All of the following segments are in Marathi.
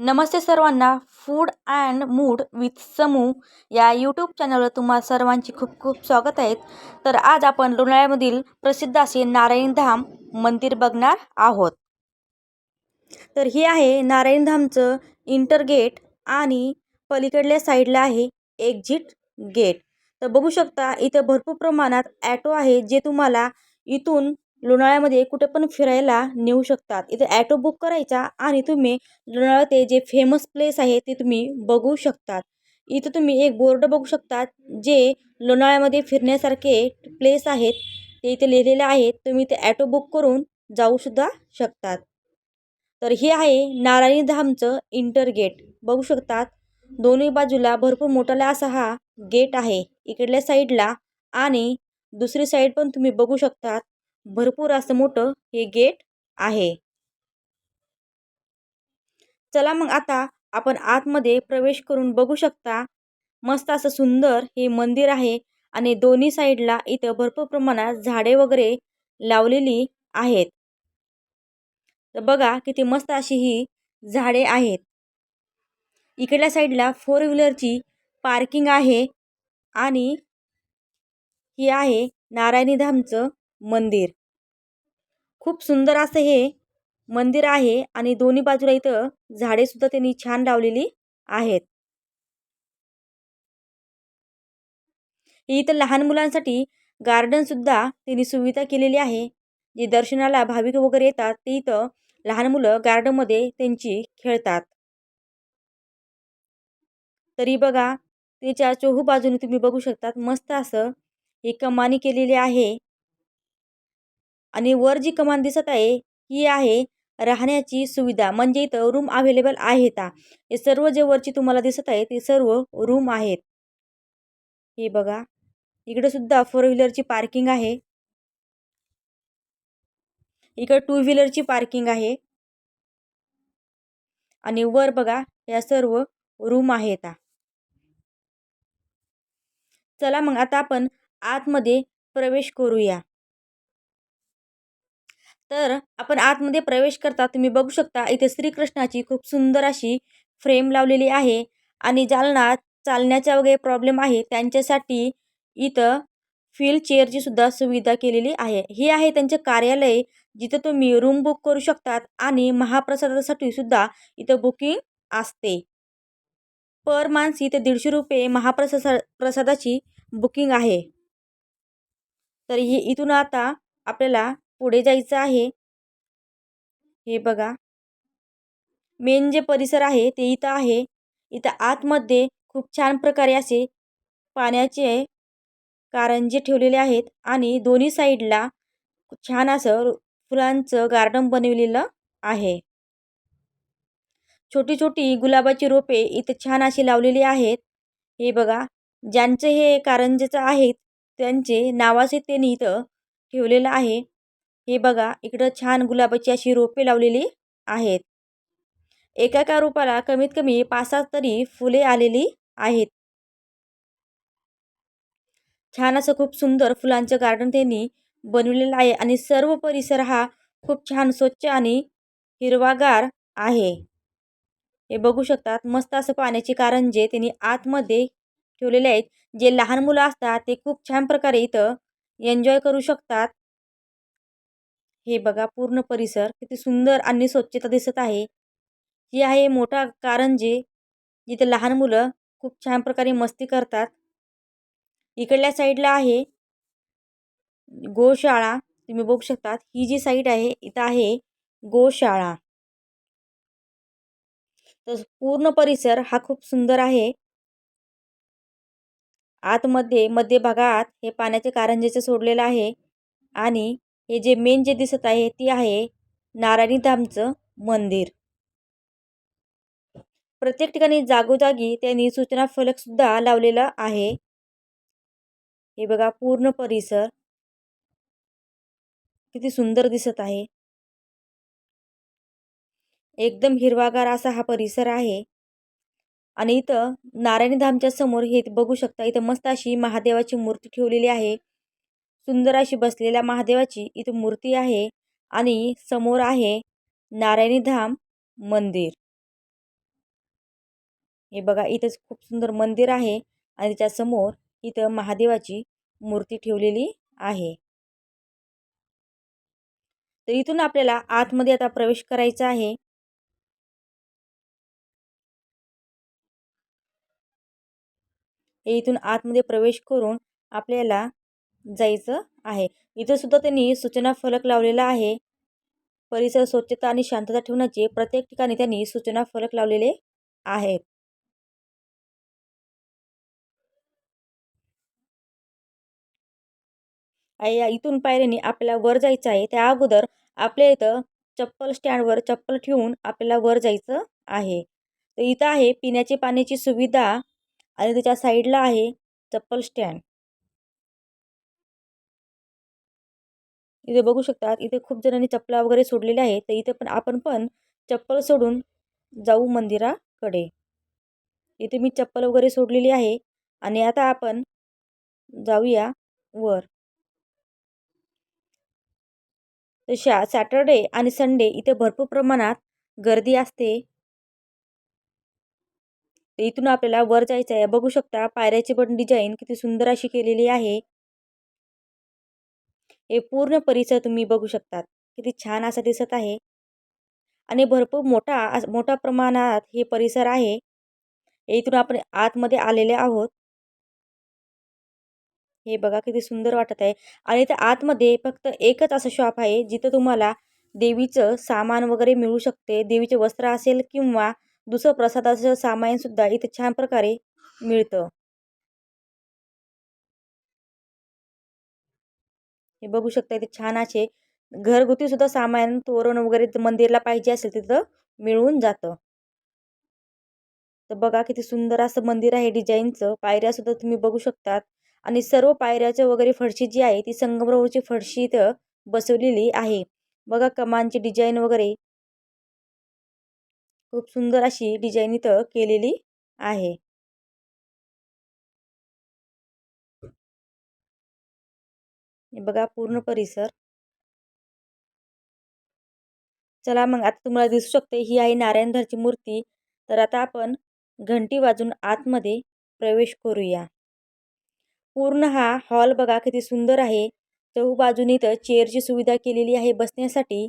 नमस्ते सर्वांना food and mood with Samu या यूट्यूब चॅनलवर तुम्हा सर्वांची खूप खूप स्वागत आहे. तर आज आपण लोणाळ्यामधील प्रसिद्ध असे नारायणधाम मंदिर बघणार आहोत. तर हे आहे नारायणधामचं इंटर गेट आणि पलीकडल्या साईडला आहे एक्झिट गेट तर बघू शकता इथं भरपूर प्रमाणात ॲटो आहे जे तुम्हाला इथून लोणाळ्यामध्ये कुठे पण फिरायला नेऊ शकतात. इथं ॲटो बुक करायचा आणि तुम्ही लोणावळा ते जे फेमस प्लेस आहे ते तुम्ही बघू शकतात. इथं तुम्ही एक बोर्ड बघू शकतात जे लोणाळ्यामध्ये फिरण्यासारखे प्लेस आहेत. ते इथे लिहिलेले आहेत. तुम्ही ते ॲटो बुक करून जाऊसुद्धा शकतात. तर हे आहे नारायणी धामचं इंटर गेट बघू शकतात दोन्ही बाजूला भरपूर मोठाला असा हा गेट आहे. इकडल्या साईडला आणि दुसरी साईड पण तुम्ही बघू शकतात. भरपूर असं मोठं हे गेट आहे. चला मग आता आपण आतमध्ये प्रवेश करून बघू शकता मस्त असं सुंदर हे मंदिर आहे आणि दोन्ही साईडला इथं भरपूर प्रमाणात झाडे वगैरे लावलेली आहेत. तर बघा किती मस्त अशी ही झाडे आहेत. इकडल्या साईडला फोर व्हीलरची पार्किंग आहे आणि ही आहे नारायणी धामचं मंदिर. खूप सुंदर असं हे मंदिर आहे आणि दोन्ही बाजूला इथं झाडे सुद्धा त्यांनी छान लावलेली आहेत. इथं लहान मुलांसाठी गार्डन सुद्धा त्यांनी सुविधा केलेली आहे. जे दर्शनाला भाविक वगैरे येतात ते इथं लहान मुलं गार्डनमध्ये त्यांची खेळतात. तरी बघा त्याच्या चोहू बाजूने तुम्ही बघू शकतात मस्त असं ही कमानी केलेली आहे आणि वर जी कमान दिसत आहे ही आहे राहण्याची सुविधा. म्हणजे इथं रूम अवेलेबल आहे का? हे सर्व जे वरची तुम्हाला दिसत आहे ते सर्व रूम आहेत. हे बघा. इकडे सुद्धा फोर व्हीलरची पार्किंग आहे. इकडे टू व्हीलरची पार्किंग आहे. आणि वर बघा या सर्व रूम आहेत. चला मग आता आपण आतमध्ये प्रवेश करूया. तर आपण आतमध्ये प्रवेश करता तुम्ही बघू शकता इथे श्रीकृष्णाची खूप सुंदर अशी फ्रेम लावलेली आहे आणि जालना चालण्याचा वगैरे प्रॉब्लेम आहे त्यांच्यासाठी इथं व्हील चेअरची सुद्धा सुविधा केलेली आहे. हे आहे त्यांचे कार्यालय जिथं तुम्ही रूम बुक करू शकतात आणि महाप्रसादासाठी सुद्धा इथं बुकिंग असते. पर मान्स इथं दीडशे रुपये महाप्रसाद प्रसादाची बुकिंग आहे. तर ही इथून आता आपल्याला पुढे जायचं आहे. हे बघा. मेन जे परिसर आहे ते इथं आहे. इथं आतमध्ये खूप छान प्रकारे असे पाण्याचे कारंजे ठेवलेले आहेत आणि दोन्ही साईडला छान असं फुलांचं गार्डन बनवलेलं आहे. छोटी छोटी गुलाबाची रोपे इथं छान अशी लावलेली आहेत. हे बघा. ज्यांचं हे कारंजेचं आहेत त्यांचे नावाचे त्यांनी इथं ठेवलेलं आहे. हे बघा इकडं छान गुलाबाची अशी रोपे लावलेली आहेत. एका एका रोपाला कमीत कमी पाच सात तरी फुले आलेली आहेत. छान असं खूप सुंदर फुलांचं गार्डन त्यांनी बनवलेलं आहे आणि सर्व परिसर हा खूप छान स्वच्छ आणि हिरवागार आहे. हे बघू शकतात मस्त असं पाण्याचे कारंजे त्यांनी आतमध्ये ठेवलेले आहेत. जे लहान मुलं असतात ते खूप छान प्रकारे इथं एन्जॉय करू शकतात. हे बघा पूर्ण परिसर किती सुंदर आणि स्वच्छता दिसत आहे. ही आहे मोठा कारंजे जिथे लहान मुलं खूप छान प्रकारे मस्ती करतात. इकडल्या साईडला आहे गोशाळा तुम्ही बघू शकतात. ही जी साईड आहे इथं आहे गोशाळा. तर पूर्ण परिसर हा खूप सुंदर आहे. आतमध्ये मध्य भागात हे पाण्याचे कारंजेचं सोडलेलं आहे आणि हे जे मेन जे दिसत आहे ती आहे नारायणी धामचं मंदिर. प्रत्येक ठिकाणी जागोजागी त्यांनी सूचना फलक सुद्धा लावलेला आहे. हे बघा पूर्ण परिसर. किती सुंदर दिसत आहे. एकदम हिरवागार असा हा परिसर आहे. आणि इथं नारायणी धामच्या समोर हे बघू शकता इथं मस्त अशी महादेवाची मूर्ती ठेवलेली आहे. सुंदर अशी बसलेल्या महादेवाची इथं मूर्ती आहे आणि समोर आहे नारायणी धाम मंदिर. हे बघा इथंच खूप सुंदर मंदिर आहे आणि त्याच्यासमोर इथं महादेवाची मूर्ती ठेवलेली आहे. तर इथून आपल्याला आतमध्ये आता प्रवेश करायचा आहे. हे इथून आतमध्ये प्रवेश करून आपल्याला जायचं आहे. इथं सुद्धा त्यांनी सूचना फलक लावलेला आहे. परिसर स्वच्छता आणि शांतता ठेवण्याचे प्रत्येक ठिकाणी त्यांनी सूचना फलक लावलेले आहेत या इथून पायऱ्यांनी आपल्याला वर जायचं आहे. त्या अगोदर आपल्या इथं चप्पल स्टँडवर चप्पल ठेवून आपल्याला वर जायचं आहे. तर इथं आहे पिण्याची पाण्याची सुविधा आणि त्याच्या साईडला आहे चप्पल स्टँड. इथे बघू शकतात इथे खूप जणांनी चप्पला वगैरे सोडलेल्या आहेत तर इथे पण आपण पण चप्पल सोडून जाऊ मंदिराकडे. इथे मी चप्पल वगैरे सोडलेली आहे आणि आता आपण जाऊया वर. शा सॅटरडे आणि संडे इथे भरपूर प्रमाणात गर्दी असते. इथून आपल्याला वर जायचं आहे बघू शकता पायऱ्याची पण डिझाईन किती सुंदर अशी केलेली आहे. हे पूर्ण परिसर तुम्ही बघू शकतात. किती छान असं दिसत आहे. आणि भरपूर मोठा मोठ्या प्रमाणात हे परिसर आहे. इथून आपण आतमध्ये आलेले आहोत. हे बघा किती सुंदर वाटत आहे. आणि त्या आतमध्ये फक्त एकच असं शॉप आहे जिथं तुम्हाला देवीचं सामान वगैरे मिळू शकते. देवीचे वस्त्र असेल किंवा दुसरं प्रसादाचं सामानसुद्धा इथे छान प्रकारे मिळतं. हे बघू शकता इथे छान असे घरगुती सुद्धा सामान तोरण वगैरे मंदिरला पाहिजे असेल तिथं मिळून जातं. तर बघा किती सुंदर असं मंदिर आहे डिझाईनचं पायऱ्या सुद्धा तुम्ही बघू शकतात. आणि सर्व पायऱ्याचं वगैरे फरशी जी आहे ती संगमरवरची फरशी इथं बसवलेली आहे. बघा कमांची डिझाईन वगैरे. खूप सुंदर अशी डिझाईन इथं केलेली आहे. बघा पूर्ण परिसर. चला मग आता तुम्हाला दिसू शकते ही आहे नारायणधरची मूर्ती. तर आता आपण घंटी वाजून आतमध्ये प्रवेश करूया. पूर्ण हा हॉल बघा किती सुंदर आहे. चहू बाजूनी तर चेअरची सुविधा केलेली आहे बसण्यासाठी.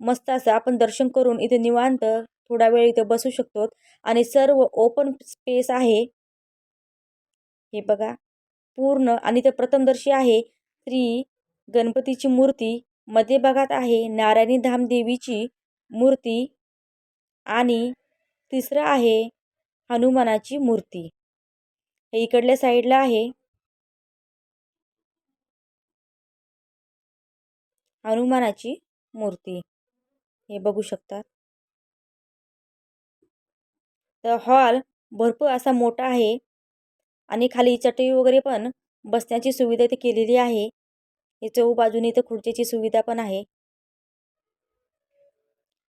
मस्त असं आपण दर्शन करून इथे निवांत थोडा वेळ इथं बसू शकतो. आणि सर्व ओपन स्पेस आहे. हे बघा पूर्ण. आणि ते प्रथमदर्शी आहे. श्री गणपतीची मूर्ती मध्य भागात आहे. नारायणी धाम देवीची मूर्ती आणि तिसरं आहे हनुमानाची मूर्ती. हे इकडल्या साईडला आहे. हनुमानाची मूर्ती. हे बघू शकतात तर हॉल भरपूर असा मोठा आहे. आणि खाली चटई वगैरे पण बसण्याची सुविधा इथे केलेली आहे. हे चौ बाजूने इथं खुर्चीची सुविधा पण आहे.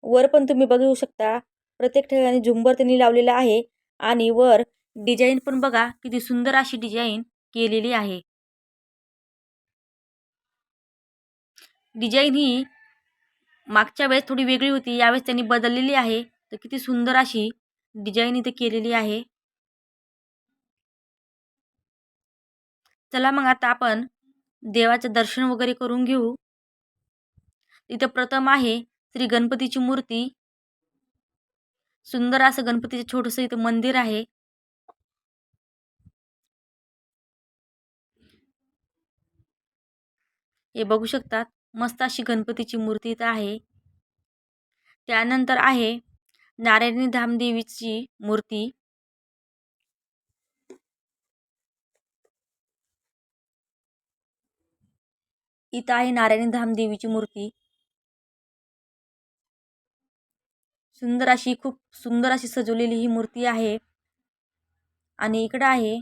वर पण तुम्ही बघू शकता प्रत्येक ठिकाणी झुंबर त्यांनी लावलेला आहे आणि वर डिझाईन पण बघा किती सुंदर अशी डिझाईन केलेली आहे. डिझाईन ही मागच्या वेळेस थोडी वेगळी होती यावेळेस त्यांनी बदललेली आहे. तर किती सुंदर अशी डिझाईन इथे केलेली आहे. चला मग आता आपण देवाचं दर्शन वगैरे करून घेऊ. इथं प्रथम आहे श्री गणपतीची मूर्ती. सुंदर असं गणपतीचं छोटंसं इथं मंदिर आहे. हे बघू शकतात मस्त अशी गणपतीची मूर्ती इथं आहे. त्यानंतर आहे नारायणी धामदेवीची मूर्ती. इथं आहे नारायणी धामदेवीची मूर्ती. सुंदर अशी खूप सुंदर अशी सजवलेली ही मूर्ती आहे. आणि इकडं आहे.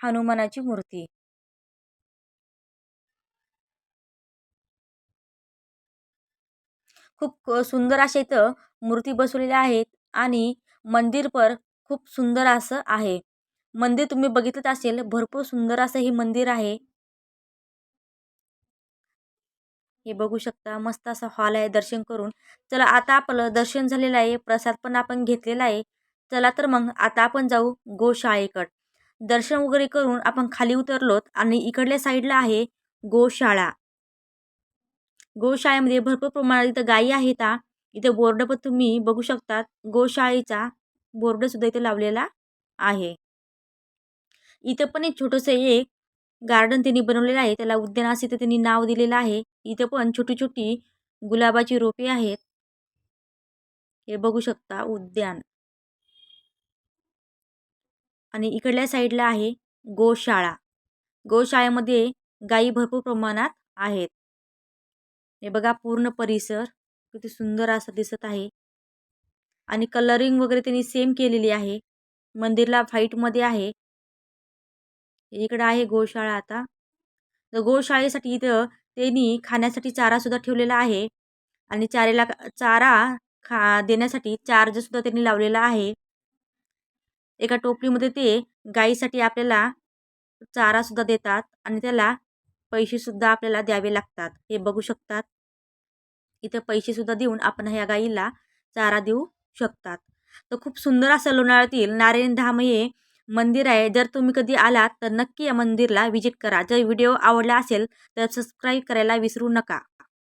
हनुमानाची मूर्ती. खूप सुंदर अशा इथं मूर्ती बसवलेल्या आहेत आणि मंदिर पर खूप सुंदर असं आहे. मंदिर तुम्ही बघितलं असेल भरपूर सुंदर असं हे मंदिर आहे. हे बघू शकता मस्त असा हॉल आहे दर्शन करून. चला आता आपलं दर्शन झालेलं आहे प्रसाद पण आपण घेतलेला आहे. चला तर मग आता आपण जाऊ गोशाळेकड. दर्शन वगैरे करून आपण खाली उतरलोत आणि इकडल्या साईडला आहे गोशाळा. गोशाळेमध्ये भरपूर प्रमाणात इथं गायी आहेत इथे बोर्ड पण तुम्ही बघू शकतात गोशाळेचा बोर्ड सुद्धा इथे लावलेला आहे. इथं पण एक छोटंसं एक गार्डन त्यांनी बनवलेलं आहे. त्याला उद्यान असे तर त्यांनी नाव दिलेलं आहे. इथं पण छोटी छोटी गुलाबाची रोपे आहेत. हे बघू शकता उद्यान. आणि इकडल्या साईडला आहे गोशाळा. गोशाळेमध्ये गायी भरपूर प्रमाणात आहेत. हे बघा पूर्ण परिसर किती सुंदर असं दिसत आहे. आणि कलरिंग वगैरे त्यांनी सेम केलेली आहे. मंदिरला व्हाईटमध्ये आहे. इकडं आहे गोशाळा आता. तर गोशाळेसाठी इथं त्यांनी खाण्यासाठी चारासुद्धा ठेवलेला आहे. आणि चारेला चारा खा देण्यासाठी चार्जसुद्धा त्यांनी लावलेला आहे. एका टोपलीमध्ये ते गाईसाठी आपल्याला चारासुद्धा देतात आणि त्याला पैसेसुद्धा आपल्याला द्यावे लागतात. हे बघू शकतात. इथं पैसेसुद्धा देऊन आपण ह्या गाईला चारा देऊ शकतात. तर खूप सुंदर असं लोणाळ्यातील नारायण धाम हे मंदिर आहे. जर तुम्ही कधी आलात तर नक्की या मंदिरला व्हिजिट करा. जर व्हिडिओ आवडला असेल तर सबस्क्राईब करायला विसरू नका.